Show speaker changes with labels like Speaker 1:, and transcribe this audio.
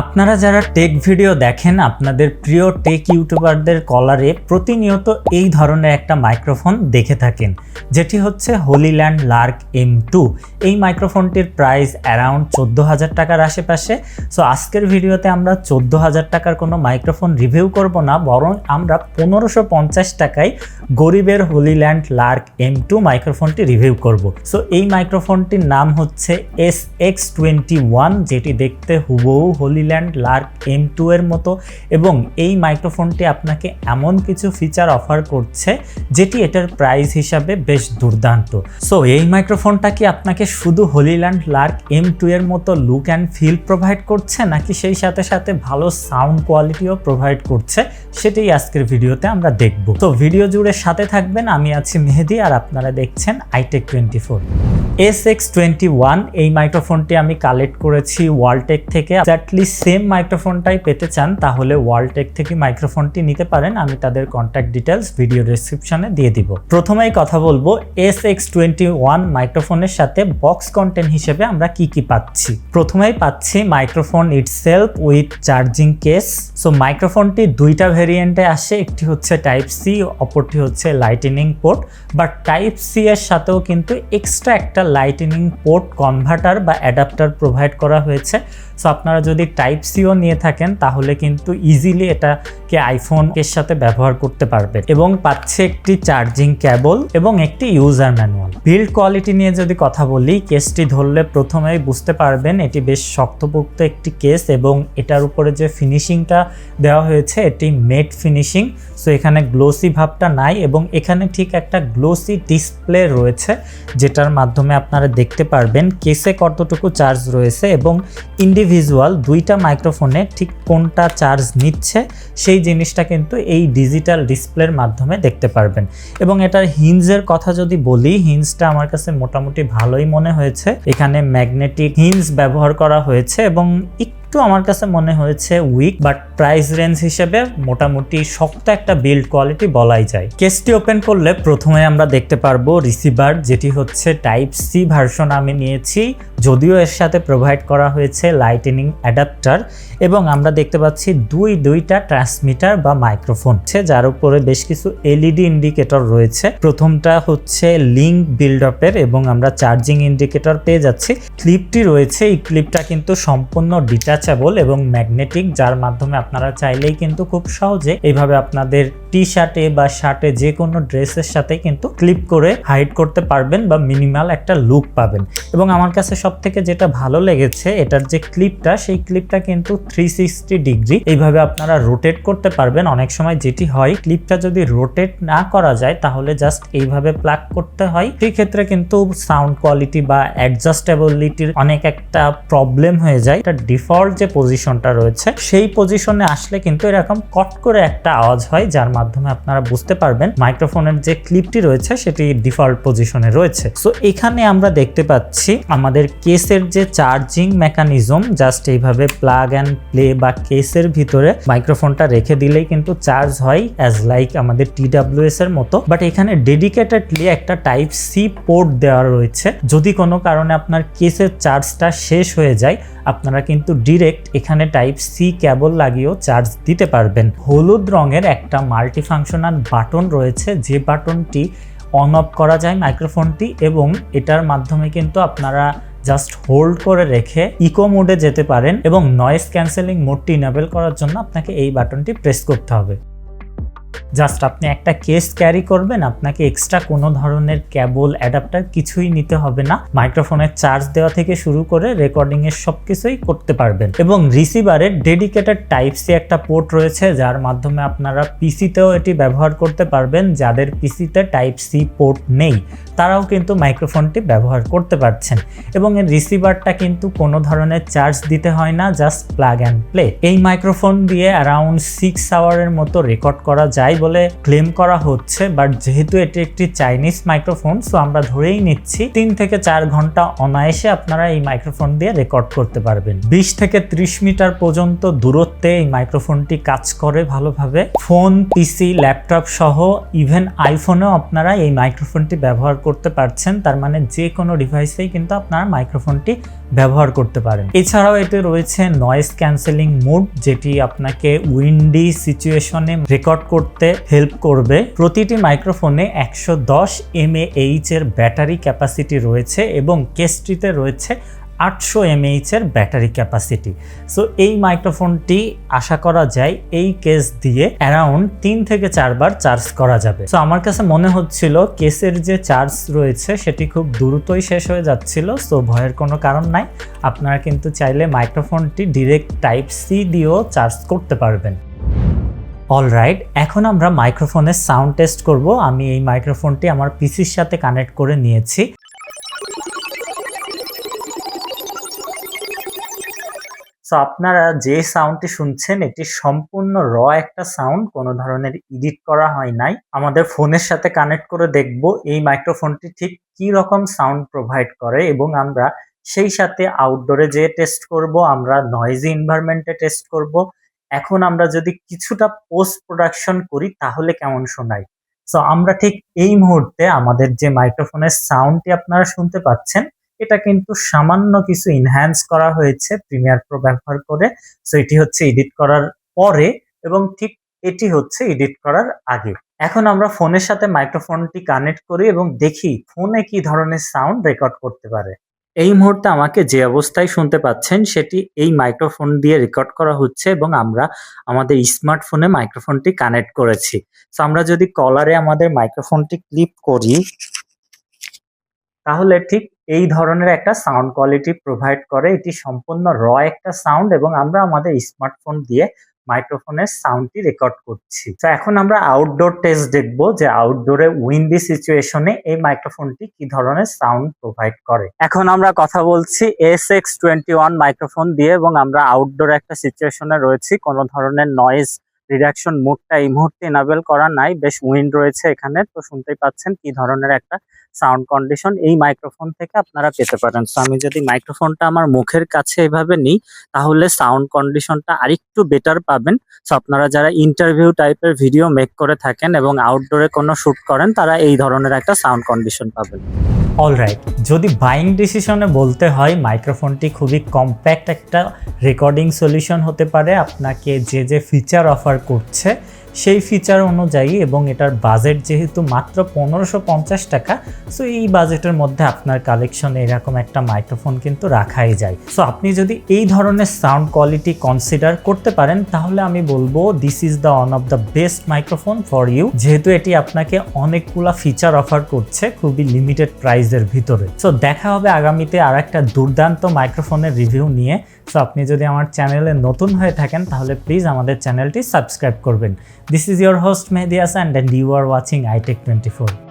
Speaker 1: আপনারা যারা take video দেখেন, আপনাদের প্রিয় টেক ইউটিউবারদের কলারে প্রতিনিয়ত এই ধরনের একটা মাইক্রোফোন দেখে থাকেন, যেটি হচ্ছে হোলিল্যান্ড লার্ক এম টু এই মাইক্রোফোনটির প্রাইস অ্যারাউন্ড চোদ্দ হাজার টাকার আশেপাশে। সো আজকের ভিডিওতে আমরা চোদ্দ হাজার টাকার কোনো মাইক্রোফোন রিভিউ করব না, বরং আমরা পনেরোশো পঞ্চাশ টাকায় গরিবের হোলিল্যান্ড লার্ক এম টু মাইক্রোফোনটি রিভিউ করব। সো এই মাইক্রোফোনটির নাম হচ্ছে এস এক্স টোয়েন্টি ওয়ান যেটি দেখতে হুবহু হোলিল্যান্ড লার্ক এম টু এর মতো এবং এই মাইক্রোফোনটি আপনাকে এমন কিছু ফিচার অফার করছে, যেটি এটার প্রাইস হিসাবে বেশ দুর্দান্ত। সো এই মাইক্রোফোনটা কি আপনাকে শুধু হোলিল্যান্ড লার্ক এম টু এর মতো লুক অ্যান্ড ফিল প্রোভাইড করছে, নাকি সেই সাথে সাথে ভালো সাউন্ড কোয়ালিটিও প্রোভাইড করছে? সেটাই আজকের ভিডিওতে আমরা দেখব। তো ভিডিও জুড়ে সাথে থাকবেন, আমি আছি মেহেদি আর আপনারা দেখছেন iTech twenty four S X twenty one এই মাইক্রোফোনটি আমি কালেক্ট করেছি ওয়ালটেক থেকে। এক্স্যাক্টলি সেম মাইক্রোফোনটাই পেতে চান, তাহলে ওয়ালটেক থেকে মাইক্রোফোনটি নিতে পারেন, আমি তাদের কন্ট্যাক্ট ডিটেলস ভিডিও ডেসক্রিপশনে দিয়ে দিব। প্রথমেই কথা বলব এস এক্স টোয়েন্টি ওয়ান মাইক্রোফোনের সাথে বক্স কন্টেন্ট হিসেবে আমরা কি কি পাচ্ছি? প্রথমেই পাচ্ছি microphone itself with charging case so মাইক্রোফোনটি দুইটা ভেরিয়েন্টে আসে, একটি হচ্ছে টাইপ সি অপরটি হচ্ছে lightning port but type C এর সাথেও কিন্তু এক্সট্রা একটা লাইটেনিং পোর্ট কনভার্টার বা অ্যাডাপ্টার প্রোভাইড করা হয়েছে সো আপনারা যদি টাইপ সিও নিয়ে থাকেন তাহলে কিন্তু ইজিলি এটাকে আইফোন এর সাথে ব্যবহার করতে পারবে এবং পাচ্ছে একটি চার্জিং কেবল এবং একটি ইউজার ম্যানুয়াল বিল্ড কোয়ালিটি নিয়ে যদি কথা বলি কেসটি ধরলে প্রথমেই বুঝতে পারবেন এটি বেশ শক্তপোক্ত একটি কেস এবং এটার উপরে যে ফিনিশিংটা দেওয়া হয়েছে, এটি মেট ফিনিশিং সো এখানে গ্লোসি ভাবটা নাই এবং এখানে ঠিক একটা গ্লোসি ডিসপ্লে রয়েছে, যেটার মাধ্যমে আপনারা দেখতে পারবেন কেসে কতটুকু চার্জ রয়েছে এবং ইন্ডিভিজুয়াল দুইটা মাইক্রোফোনে ঠিক কোনটা চার্জ নিচ্ছে, সেই জিনিসটা কিন্তু এই ডিজিটাল ডিসপ্লের মাধ্যমে দেখতে পারবেন। এবং এটার হিঞ্জের কথা যদি বলি হিঞ্জটা আমার কাছে মোটামুটি ভালোই মনে হয়েছে। এখানে ম্যাগনেটিক হিঞ্জ ব্যবহার করা হয়েছে এবং একটু আমার কাছে মনে হয়েছে উইক বাট প্রাইস রেঞ্জ হিসেবে মোটামুটি শক্ত একটা বিল্ড কোয়ালিটি বলাই যায়। কেসটি ওপেন করলে প্রথমে আমরা দেখতে পারব রিসিভার যেটি হচ্ছে টাইপ সি ভার্সন আমি নিয়েছি, যদিও এর সাথে প্রোভাইড করা হয়েছে লাইটেনিং অ্যাডাপ্টার এবং আমরা দেখতে পাচ্ছি দুই দুইটা ট্রান্সমিটার বা মাইক্রোফোন যার উপরে বেশ কিছু এলইডি ইন্ডিকেটর রয়েছে। প্রথমটা হচ্ছে লিঙ্ক বিল্ড আপের এবং আমরা চার্জিং ইন্ডিকেটর পেয়ে যাচ্ছি। ক্লিপটি রয়েছে, এই ক্লিপটা কিন্তু সম্পূর্ণ ডিটাচেবল এবং ম্যাগনেটিক যার মাধ্যমে আপনারা চাইলেই কিন্তু খুব সহজে এইভাবে আপনাদের টি শার্টে বা শার্টে যে কোনো ড্রেসের সাথে কিন্তু ক্লিপ করে হাইড করতে পারবেন বা মিনিমাল একটা লুক পাবেন। এবং আমার কাছে সব থেকে যেটা ভালো লেগেছে, এটার যে ক্লিপটা সেই ক্লিপটা কিন্তু থ্রি সিক্সটি ডিগ্রি এইভাবে আপনারা রোটেট করতে পারবেন। অনেক সময় যেটি হয় ক্লিপটা যদি রোটেট না করা যায়, তাহলে জাস্ট এইভাবে প্লাগ করতে হয়। সেই ক্ষেত্রে কিন্তু সাউন্ড কোয়ালিটি বা অ্যাডজাস্টেবিলিটির অনেক একটা প্রবলেম হয়ে যায়। এটা ডিফল্ট যে পজিশনটা রয়েছে, সেই পজিশনে আসলে কিন্তু এরকম কট করে একটা আওয়াজ হয়, যার মাধ্যমে আপনারা বুঝতে পারবেন মাইক্রোফোনের যে ক্লিপটি রয়েছে সেটি ডিফল্ট পজিশনে রয়েছে। সো এখানে আমরা দেখতে পাচ্ছি আমাদের কেসের যে চার্জিং মেকানিজম জাস্ট এইভাবে প্লাগ অ্যান্ড প্লে বা কেসের ভিতরে মাইক্রোফোনটা রেখে দিলেই কিন্তু চার্জ হয় অ্যাজ লাইক আমাদের টিডাব্লিউএস এর মতো। বাট এখানে ডেডিকেটেডলি একটা টাইপ সি পোর্ট দেওয়া রয়েছে। যদি কোনো কারণে আপনার কেসের চার্জটা শেষ হয়ে যায়, আপনারা কিন্তু ডিরেক্ট এখানে টাইপ সি কেবল লাগিয়েও চার্জ দিতে পারবেন। হলুদ রঙের একটা মাল্টিফাংশনাল বাটন রয়েছে। যে বাটনটি অন অফ করা যায় মাইক্রোফোনটি এবং এটার মাধ্যমে কিন্তু আপনারা জাস্ট হোল্ড করে রেখে ইকো মোডে যেতে পারেন এবং নয়েস ক্যান্সেলিং মোডটি ইনেবল করার জন্য আপনাকে এই বাটনটি প্রেস করতে হবে। জাস্ট আপনি একটা কেস ক্যারি করবেন, আপনাকে এক্সট্রা কোনো ধরনের ক্যাবল অ্যাডাপ্টার কিছুই নিতে হবে না। মাইক্রোফোনের চার্জ দেওয়া থেকে শুরু করে রেকর্ডিং এর সব কিছুই করতে পারবেন। এবং রিসিভারের ডেডিকেটেড টাইপ সি একটা পোর্ট রয়েছে, যার মাধ্যমে আপনারা পিসিতেও এটি ব্যবহার করতে পারবেন, যাদের পিসিতে টাইপ সি পোর্ট নেই। তারাও কিন্তু মাইক্রোফোনটি ব্যবহার করতে পারছেন। এবং এর রিসিভারটা কিন্তু কোনো ধরনের চার্জ দিতে হয় না জাস্ট প্লাগ অ্যান্ড প্লে এই মাইক্রোফোন দিয়ে অ্যারাউন্ড সিক্স আওয়ারের মতো রেকর্ড করা যায় বলে ক্লেম করা হচ্ছে বাট যেহেতু এটি একটি চাইনিজ মাইক্রোফোন সো আমরা ধরেই নিচ্ছি, তিন থেকে চার ঘণ্টা অনায়াসে আপনারা এই মাইক্রোফোন দিয়ে রেকর্ড করতে পারবেন। বিশ থেকে ত্রিশ মিটার পর্যন্ত দূরত্বে এই মাইক্রোফোনটি কাজ করে ভালোভাবে। ফোন পিসি ল্যাপটপ সহ ইভেন আইফোনেও আপনারা এই মাইক্রোফোনটি ব্যবহার করতে পারছেন, তার মানে যে কোনো ডিভাইসেই কিন্তু আপনারা মাইক্রোফোনটি ব্যবহার করতে পারেন। এছাড়াও এতে রয়েছে নয়েজ ক্যান্সেলিং মোড যেটি আপনাকে উইন্ডি সিচুয়েশনে রেকর্ড করতে হেল্প করবে। প্রতিটি মাইক্রোফোনে একশো দশ এমএএইচ এর ব্যাটারি ক্যাপাসিটি রয়েছে এবং কেসটিতে রয়েছে আটশো এমএইচ এর ব্যাটারি ক্যাপাসিটি সো এই মাইক্রোফোনটি আশা করা যায় এই কেস দিয়ে অ্যারাউন্ড তিন থেকে চারবার চার্জ করা যাবে। সো আমার কাছে মনে হচ্ছিল কেসের যে চার্জ রয়েছে সেটি খুব দ্রুতই শেষ হয়ে যাচ্ছিল। সো ভয়ের কোনো কারণ নাই। আপনারা কিন্তু চাইলে মাইক্রোফোনটি ডিরেক্ট টাইপ সি দিয়েও চার্জ করতে পারবেন। অলরাইট এখন আমরা মাইক্রোফোনের সাউন্ড টেস্ট করব। আমি এই মাইক্রোফোনটি আমার পিসির সাথে কানেক্ট করে নিয়েছি। সো আপনারা যে সাউন্ডটি শুনছেন, এটি সম্পূর্ণ র একটা সাউন্ড কোনো ধরনের এডিট করা হয় নাই। আমাদের ফোনের সাথে কানেক্ট করে দেখব এই মাইক্রোফোনটি ঠিক কি রকম সাউন্ড প্রোভাইড করে এবং আমরা সেই সাথে আউটডোরে যেয়ে টেস্ট করব, আমরা নয়েজি এনভায়রনমেন্টে টেস্ট করব। এখন আমরা যদি কিছুটা পোস্ট প্রোডাকশন করি, তাহলে কেমন শোনায়? সো আমরা ঠিক এই মুহূর্তে আমাদের যে মাইক্রোফোনের সাউন্ডটি আপনারা শুনতে পাচ্ছেন, এটা কিন্তু সামান্য কিছু ইনহ্যান্স করা হয়েছে প্রিমিয়ার প্রো ব্যবহার করে। সো এটি হচ্ছে এডিট করার পরে এবং ঠিক এটি হচ্ছে এডিট করার আগে। এখন আমরা ফোনের সাথে মাইক্রোফোনটি কানেক্ট করি এবং দেখি ফোনে কি ধরনের সাউন্ড রেকর্ড করতে পারে। এই মুহূর্তে আমাকে যে অবস্থায় শুনতে পাচ্ছেন, সেটি এই মাইক্রোফোন দিয়ে রেকর্ড করা হচ্ছে এবং আমরা আমাদের স্মার্টফোনে মাইক্রোফোনটি কানেক্ট করেছি। সো আমরা যদি কলারে আমাদের মাইক্রোফোনটি ক্লিপ করি, তাহলে ঠিক এই ধরনের একটা সাউন্ড কোয়ালিটি প্রোভাইড করে। এটি সম্পূর্ণ র একটা সাউন্ড এবং আমরা আমাদের স্মার্টফোন দিয়ে মাইক্রোফোনের সাউন্ডটি রেকর্ড করছি। তো এখন আমরা আউটডোর টেস্ট দেখব যে আউটডোরে উইন্ডি সিচুয়েশনে এই মাইক্রোফোনটি কি ধরনের সাউন্ড প্রোভাইড করে। এখন আমরা কথা বলছি S X twenty one microphone দিয়ে এবং আমরা আউটডোর একটা সিচুয়েশনে রয়েছি, কোনো ধরনের নয়েজ রিডাকশন মোডটা এই মুহূর্তে এনাবেল করা নাই। বেশ উইন্ড রয়েছে এখানে, তো শুনতেই পাচ্ছেন কি ধরনের একটা সাউন্ড কন্ডিশন এই মাইক্রোফোন থেকে আপনারা পেতে পারেন। তো আমি যদি মাইক্রোফোনটা আমার মুখের কাছে এভাবে নিই, তাহলে সাউন্ড কন্ডিশনটা আরেকটু বেটার পাবেন। সো আপনারা যারা ইন্টারভিউ টাইপের ভিডিও মেক করে থাকেন এবং আউটডোরে কোনো শ্যুট করেন, তারা এই ধরনের একটা সাউন্ড কন্ডিশন পাবেন। অলরাইট যদি বাইং ডিসিশনে বলতে হয় মাইক্রোফোনটি খুবই কম্প্যাক্ট একটা রেকর্ডিং সলিউশন হতে পারে। আপনাকে যে যে ফিচার অফার করছে। সেই ফিচার অনুযায়ী এবং এটার বাজেট যেহেতু মাত্র পনেরোশো পঞ্চাশ টাকা সো এই বাজেটের মধ্যে আপনার কালেকশনে এরকম একটা মাইক্রোফোন কিন্তু রাখাই যায়। সো আপনি যদি এই ধরনের সাউন্ড কোয়ালিটি কনসিডার করতে পারেন, তাহলে আমি বলব this is the one of the best microphone for you যেহেতু এটি আপনাকে অনেকগুলা ফিচার অফার করছে খুবই লিমিটেড প্রাইসের ভিতরে। সো দেখা হবে আগামীতে আর একটা দুর্দান্ত মাইক্রোফোনের রিভিউ নিয়ে। সো আপনি যদি আমার চ্যানেলে নতুন হয়ে থাকেন, তাহলে প্লিজ আমাদের চ্যানেলটি সাবস্ক্রাইব করবেন। This is your host Mehdi Hassan and you are watching iTech24.